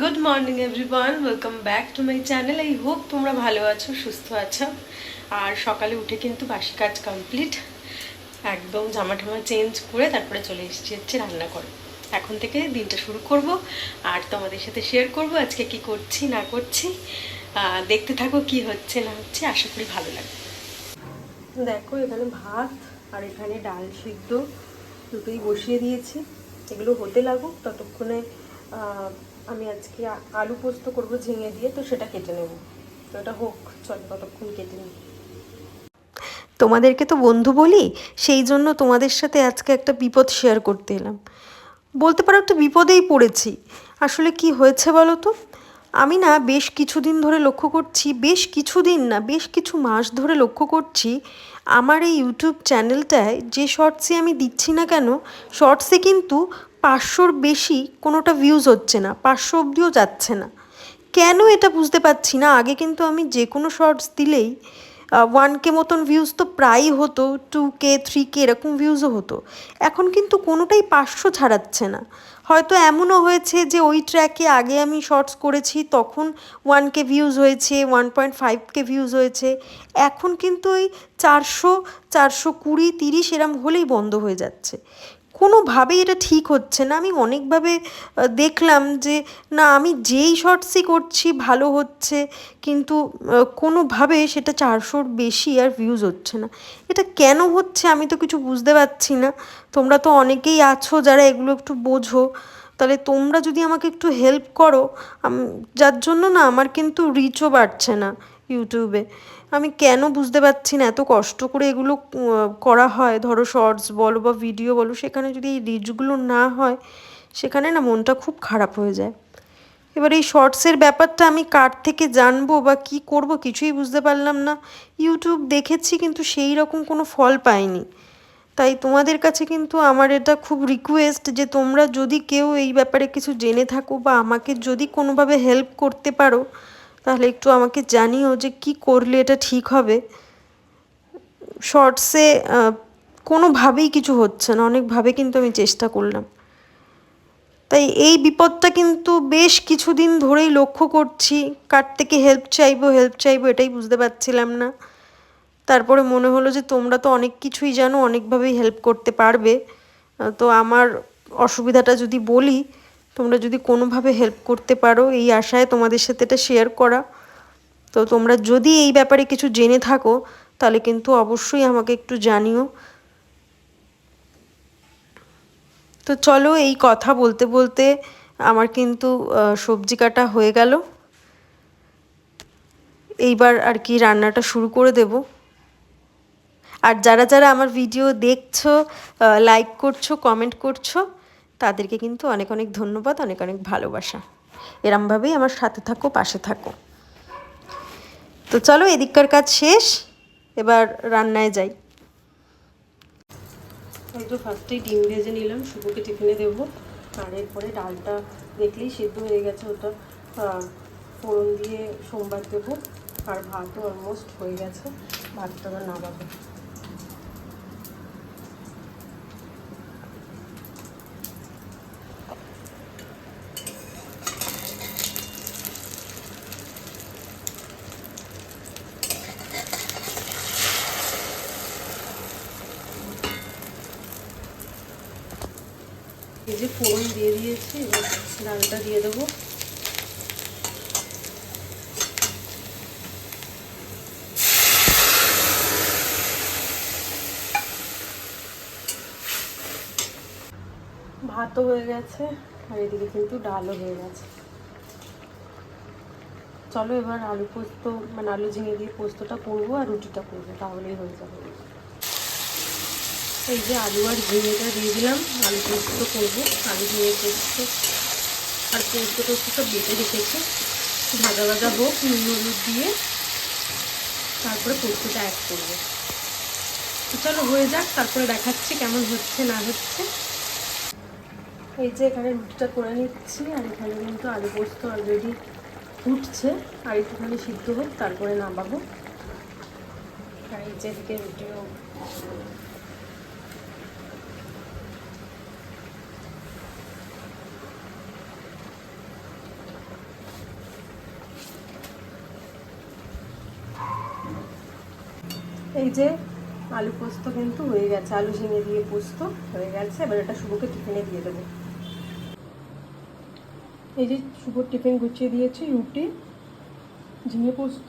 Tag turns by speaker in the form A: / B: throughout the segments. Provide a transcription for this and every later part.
A: Good morning everyone welcome back to my channel I hope তোমরা ভালো আছো, সুস্থ আছো। আর সকালে উঠে কিন্তু বাসি কাজ কমপ্লিট একদম জামা ঠামা চেঞ্জ করে তারপরে চলে এসেছি হচ্ছে রান্না করে। এখন থেকে দিনটা শুরু করব আর তোমাদের সাথে শেয়ার করব আজকে কি করছি, না করছি। দেখতে থাকো কি হচ্ছে, না হচ্ছে, আশা করি ভালো লাগবে। দেখো, এখানে ভাত আর এখানে ডাল সিদ্ধ। দুটোই বসিয়ে দিয়েছি। এগুলো হতে লাগুক, ততক্ষণে আমি আজকে আলু পোস্ত করব ঝিঙে দিয়ে, তো সেটা কেটে নেব। তো এটা হোক, চল ততক্ষণ কেটে নিই। তোমাদেরকে তো বন্ধু বলি, সেই জন্য তোমাদের সাথে আজকে একটা বিপদ শেয়ার করতে এলাম। বলতে পারো একটা বিপদেই পড়েছি। আসলে কি হয়েছে বলো তো? আমি না বেশ কিছুদিন ধরে লক্ষ্য করছি, বেশ কিছুদিন না, বেশ কিছু মাস ধরে লক্ষ্য করছি, আমার এই ইউটিউব চ্যানেলটায় যে শর্টসে আমি দিচ্ছি না কেন শর্টসে কিন্তু পাঁচশোর বেশি কোনোটা ভিউজ হচ্ছে না, পাঁচশো অবধিও যাচ্ছে না। কেন এটা বুঝতে পারছি না? আগে কিন্তু আমি যে কোনো শর্টস দিলেই ওয়ান কে মতন ভিউজ তো প্রায়ই হতো টু কে থ্রি কে এরকম ভিউজও হতো। এখন কিন্তু কোনোটাই পাঁচশো ছাড়াচ্ছে না। হয়তো এমনও হয়েছে যে ওই ট্র্যাকে আগে আমি শর্টস করেছি, তখন ওয়ান কে ভিউজ হয়েছে one point five K views হয়েছে। এখন কিন্তু ওই চারশো চারশো কুড়ি, তিরিশ এরম হলেই বন্ধ হয়ে যাচ্ছে। কোনোভাবেই এটা ঠিক হচ্ছে না। আমি অনেকভাবে দেখলাম যে, না, আমি যেই শর্টসই করছি ভালো হচ্ছে, কিন্তু কোনোভাবে সেটা চারশোর বেশি আর ভিউজ হচ্ছে না। এটা কেন হচ্ছে আমি তো কিছু বুঝতে পারছি না। তোমরা তো অনেকেই আছো যারা এগুলো একটু বোঝো। তাহলে তোমরা যদি আমাকে একটু হেল্প করো যার জন্য না আমার কিন্তু রিচও বাড়ছে না ইউটিউবে আমি কেন বুঝতে পারছি না? এত কষ্ট করে এগুলো করা হয়। ধরো শর্টস বলো বা ভিডিও বলো, সেখানে যদি এই রিচগুলো না হয়, সেখানে না মনটা খুব খারাপ হয়ে যায়। এবার এই শর্টসের ব্যাপারটা আমি কার থেকে জানব বা কি করব কিছুই বুঝতে পারলাম না। ইউটিউব দেখেছি কিন্তু সেই রকম কোনো ফল পাইনি। তাই তোমাদের কাছে কিন্তু আমার এটা খুব রিকোয়েস্ট যে তোমরা যদি কেউ এই ব্যাপারে কিছু জেনে থাকো বা আমাকে যদি কোনোভাবে হেল্প করতে পারো তাহলে একটু আমাকে জানিও যে কি করলে এটা ঠিক হবে। শর্টসে কোনোভাবেই কিছু হচ্ছে না, অনেকভাবে কিন্তু আমি চেষ্টা করলাম। তাই এই বিপদটা কিন্তু বেশ কিছুদিন ধরেই লক্ষ্য করছি, কার থেকে হেল্প চাইব হেল্প চাইব এটাই বুঝতে পারছিলাম না। তারপরে মনে হলো যে তোমরা তো অনেক কিছুই জানো, অনেকভাবেই হেল্প করতে পারবে। তো আমার অসুবিধাটা যদি বলি তোমরা যদি কোনোভাবে হেল্প করতে পারো, এই আশায় তোমাদের সাথে এটা শেয়ার করা। তো তোমরা যদি এই ব্যাপারে কিছু জেনে থাকো, তাহলে কিন্তু অবশ্যই আমাকে একটু জানিও। তো চলো এই কথা বলতে বলতে আমার কিন্তু সবজি কাটা হয়ে গেল। এইবার আর কি রান্নাটা শুরু করে দেব। আর যারা যারা আমার ভিডিও দেখছ লাইক করছ কমেন্ট করছ তাদেরকে কিন্তু অনেক অনেক ধন্যবাদ, অনেক অনেক ভালোবাসা। এরমভাবেই আমার সাথে থাকো, পাশে থাকো। তো চলো, এদিককার কাজ শেষ। এবার রান্নায় যাই। এই তো ফার্স্টেই ডিম ভেজে নিলাম, শুভকে টিফিনে দেবো। আর এরপরে ডালটা দেখলেই সিদ্ধ হয়ে গেছে ওটা। ফোড়ন দিয়ে সোমবার দেবো। আর ভাতও অলমোস্ট হয়ে গেছে। ভাতটা আবার নামাবো। এই যে ফোড়ন দিয়ে দিয়েছি ডালটা দিয়ে দেবো। ভাতও হয়ে গেছে, আর এদিকে কিন্তু ডালও হয়ে গেছে। চলো এবার আলু পোস্ত মানে আলু ঝিঙে দিয়ে পোস্তটা করব আর রুটিটা করব, তাহলেই হয়ে যাবে। এই যে আলু আর ঝিঙেটা দিয়ে দিলাম। আলু পোস্ত করব। আলু, ঝিঙে পোস্ত আর পোস্ত টোস্ত সব বেটে রেখেছে। ভাজা ভাজা হোক, নুন হলুদ দিয়ে তারপরে পোস্তটা অ্যাড করব। চলো হয়ে যাক, তারপরে দেখাচ্ছি কেমন হচ্ছে, না হচ্ছে। এই যে এখানে রুটিটা করে নিচ্ছি, আর এখানে কিন্তু আলু পোস্ত অলরেডি ফুটছে। আর একটুখানি সিদ্ধ হোক, তারপরে নামাবো। আর এই যে রুটিও এই যে আলু পোস্ত কিন্তু হয়ে গেছে, আলু ঝিঙে দিয়ে পোস্ত হয়ে গেছে। এবার এটা শুভকে টিফিনে দিয়ে দেবো। এই যে শুভর টিফিন গুছিয়ে দিয়েছি, রুটি, ঝিঙে পোস্ত,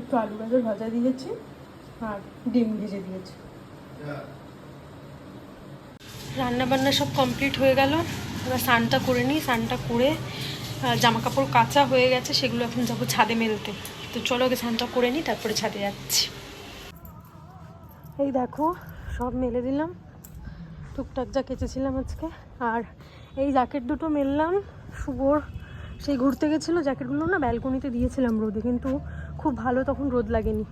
A: একটু আলু গাজর ভাজা দিয়েছি, আর ডিম ভেজে দিয়েছি। রান্না বান্না সব কমপ্লিট হয়ে গেল। এবার স্নানটা করে নিই, স্নানটা করে জামা কাপড় কাঁচা হয়ে গেছে, সেগুলো এখন যাব ছাদে মেলতে। তো চলো আগে স্নানটা করে নিই, তারপরে ছাদে যাচ্ছি। এই দেখো, সব মেলে দিলাম। টুকটাক যা কেচেছিলাম আজকে। আর এই জ্যাকেট দুটো মেললাম, শুভর। সেই ঘুরতে গেছিল, জ্যাকেটগুলো না ব্যালকনিতে দিয়েছিলাম রোদে, কিন্তু খুব ভালো তখন রোদ লাগেনি।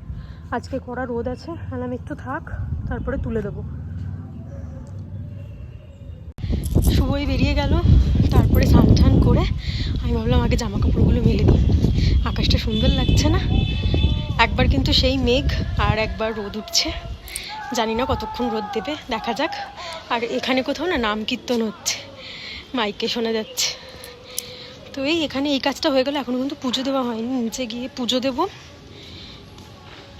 A: আজকে কড়া রোদ আছে আলাম একটু থাক, তারপরে তুলে দেবো। শুভই বেরিয়ে গেল, তারপরে স্নান টান করে আমি ভাবলাম আগে জামা কাপড়গুলো মেলে দিই। আকাশটা সুন্দর লাগছে না? একবার কিন্তু সেই মেঘ, আর একবার রোদ উঠছে। জানি না কতক্ষণ রোদ দেবে, দেখা যাক। আর এখানে কোথাও না নাম কীর্তন হচ্ছে, মাইকে শোনা যাচ্ছে। তো এই এখানে এই কাজটা হয়ে গেলে এখনও কিন্তু পুজো দেওয়া হয়নি, নিচে গিয়ে পুজো দেবো।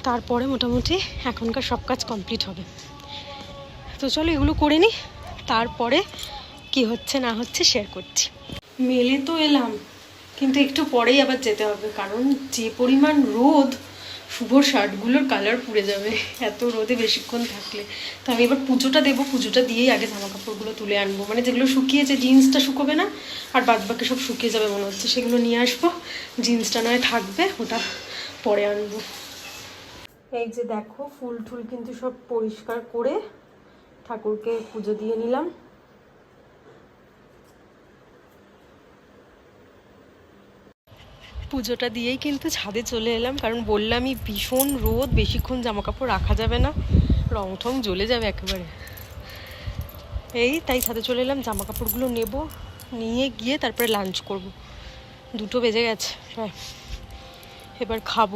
A: তারপরে মোটামুটি এখনকার সব কাজ কমপ্লিট হবে। তো চলো এগুলো করে নিই, তারপরে কি হচ্ছে না হচ্ছে শেয়ার করছি। মেলে তো এলাম, কিন্তু একটু পরেই আবার যেতে হবে, কারণ যে পরিমাণ রোদ শুভর শার্টগুলোর কালার পুড়ে যাবে। এত রোদে বেশিক্ষণ থাকলে। তো আমি এবার পুজোটা দেবো। পুজোটা দিয়েই আগে জামা কাপড়গুলো তুলে আনব। মানে যেগুলো শুকিয়েছে, জিন্সটা শুকোবে না, আর বাদ বাকি সব শুকিয়ে যাবে মনে হচ্ছে। সেগুলো নিয়ে আসব। জিন্সটা নয়, থাকবে। ওটা পরে আনব। এই যে দেখো ফুল টুল কিন্তু সব পরিষ্কার করে ঠাকুরকে পুজো দিয়ে নিলাম। পুজোটা দিয়েই কিন্তু ছাদে চলে এলাম, কারণ বললামই ভীষণ রোদ, বেশিক্ষণ জামা কাপড় রাখা যাবে না রং ঠং জ্বলে যাবে একেবারে। এই তাই ছাদে চলে এলাম জামা কাপড়গুলো নেব, নিয়ে গিয়ে তারপরে লাঞ্চ করব। দুটো বেজে গেছে প্রায় এবার খাব।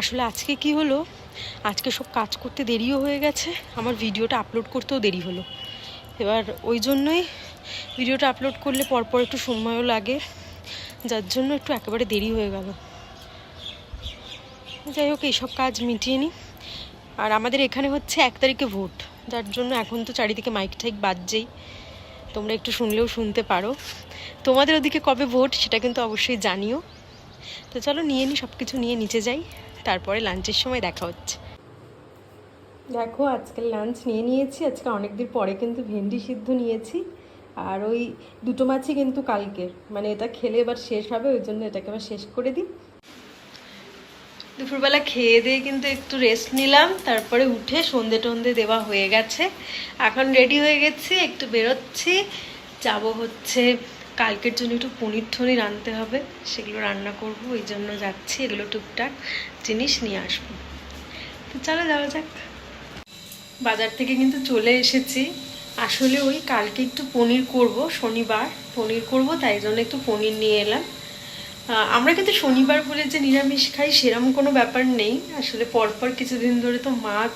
A: আসলে আজকে কি হলো? আজকে সব কাজ করতে দেরিও হয়ে গেছে, আমার ভিডিওটা আপলোড করতেও দেরি হলো। এবার ওই জন্যই ভিডিওটা আপলোড করলে পরপর একটু সময়ও লাগে। যার জন্য একটু একেবারে দেরি হয়ে গেল। যাই হোক, এইসব কাজ মিটিয়ে নিই। আর আমাদের এখানে হচ্ছে এক তারিখে ভোট। যার জন্য এখন তো চারিদিকে মাইক টাইক বাজছেই। তোমরা একটু শুনলেও শুনতে পারো। তোমাদের ওদিকে কবে ভোট, সেটা কিন্তু অবশ্যই জানিও। তো চলো, নিয়ে নিই সব কিছু নিয়ে নিচে যাই। তারপরে লাঞ্চের সময় দেখা হচ্ছে। দেখো, আজকে লাঞ্চ নিয়ে নিয়েছি। আজকে অনেক দিন পরে কিন্তু ভেন্ডি সিদ্ধ নিয়েছি। আর ওই দুটো মাছই কিন্তু কালকের। মানে এটা খেলে এবার শেষ হবে, ওই জন্য এটাকে আবার শেষ করে দিই। দুপুরবেলা খেয়ে দিয়ে কিন্তু একটু রেস্ট নিলাম, তারপরে উঠে সন্ধে টন্ধে দেওয়া হয়ে গেছে। এখন রেডি হয়ে গেছি, একটু বেরোচ্ছি। যাব হচ্ছে, কালকের জন্য একটু পনির টনির আনতে হবে, সেগুলো রান্না করব, ওই জন্য যাচ্ছি, এগুলো টুকটাক জিনিস নিয়ে আসব। তো চলো যাওয়া যাক। বাজার থেকে কিন্তু চলে এসেছি। আসলে ওই কালকে একটু পনির করব, শনিবার পনির করব, তাই জন্য একটু পনির নিয়ে এলাম। আমরা কিন্তু শনিবার বলে যে নিরামিষ খাই সেরকম কোনো ব্যাপার নেই। আসলে পরপর কিছুদিন ধরে তো মাছ,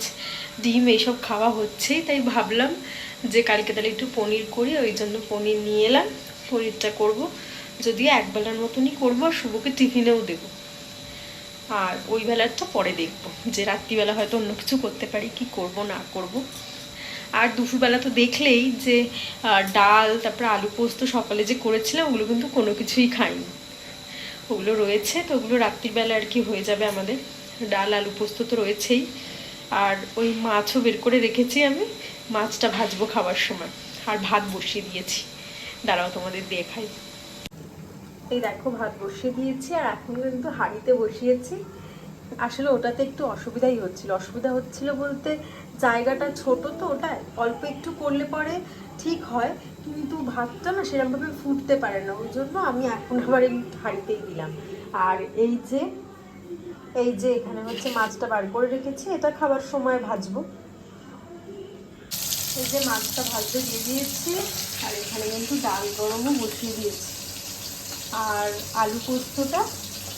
A: ডিম এইসব খাওয়া হচ্ছেই, তাই ভাবলাম যে কালকে তাহলে একটু পনির করি, ওই জন্য পনির নিয়ে এলাম। পনিরটা করব, যদিও একবেলার মতনই করব, আর শুভকে টিফিনেও দেবো। আর ওই বেলারটা পরে দেখব, যে রাত্রিবেলা হয়তো অন্য কিছু করতে পারি, কি করব, না করব। আর দুপুরবেলা তো দেখলেই যে ডাল, তারপরে আলু পোস্ত সকালে যে করেছিলাম, ওগুলো কিন্তু কোনো কিছুই খাইনি। ওগুলো রয়েছে, তো ওগুলো রাত্রিবেলা আর কি হয়ে যাবে আমাদের। ডাল, আলু পোস্ত তো রয়েছেই। আর ওই মাছও বের করে রেখেছি আমি, মাছটা ভাজবো খাবার সময়। আর ভাত বসিয়ে দিয়েছি। দাঁড়াও তোমাদের দিয়ে খাই এই দেখো, ভাত বসিয়ে দিয়েছি, আর এখন কিন্তু হাঁড়িতে বসিয়েছি। আসলে ওটাতে একটু অসুবিধাই হচ্ছিল। অসুবিধা হচ্ছিল বলতে জায়গাটা ছোট তো ওটা অল্প একটু করলে পরে ঠিক হয়, কিন্তু ভাতটা না সেরকমভাবে ফুটতে পারে না, ওই জন্য আমি এখন আবার এই হাঁড়িতেই দিলাম। আর এই যে এই যে এখানে হচ্ছে মাছটা বার করে রেখেছি, এটা খাবার সময় ভাজবো। এই যে মাছটা ভাজতে দিয়ে দিয়েছি, আর এখানে কিন্তু ডাল গরমও বসিয়ে দিয়েছি। আর আলু পোস্তটা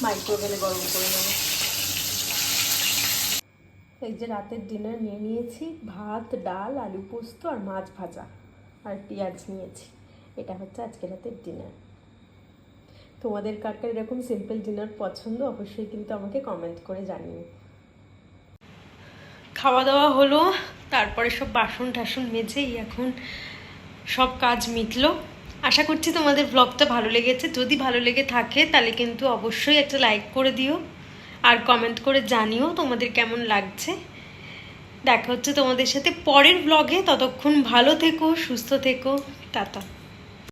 A: মাইক্রোওভেনে গরম করে নেব। এই যে রাতের ডিনার নিয়ে নিয়েছি, ভাত, ডাল, আলু পোস্ত আর মাছ ভাজা আর পেঁয়াজ নিয়েছি। এটা হচ্ছে আজকে রাতের ডিনার তোমাদের কার কার এরকম সিম্পল ডিনার পছন্দ, অবশ্যই কিন্তু আমাকে কমেন্ট করে জানিও। খাওয়া দাওয়া হলো, তারপরে সব বাসন টাসন মেজেই এখন সব কাজ মিটলো। আশা করছি তোমাদের ব্লগটা ভালো লেগেছে। যদি ভালো লেগে থাকে তাহলে কিন্তু অবশ্যই একটা লাইক করে দিও। আর কমেন্ট করে জানিও তোমাদের কেমন লাগছে। দেখা হচ্ছে তোমাদের সাথে পরের ব্লগে ততক্ষণ ভালো থেকো, সুস্থ থেকো। টাটা।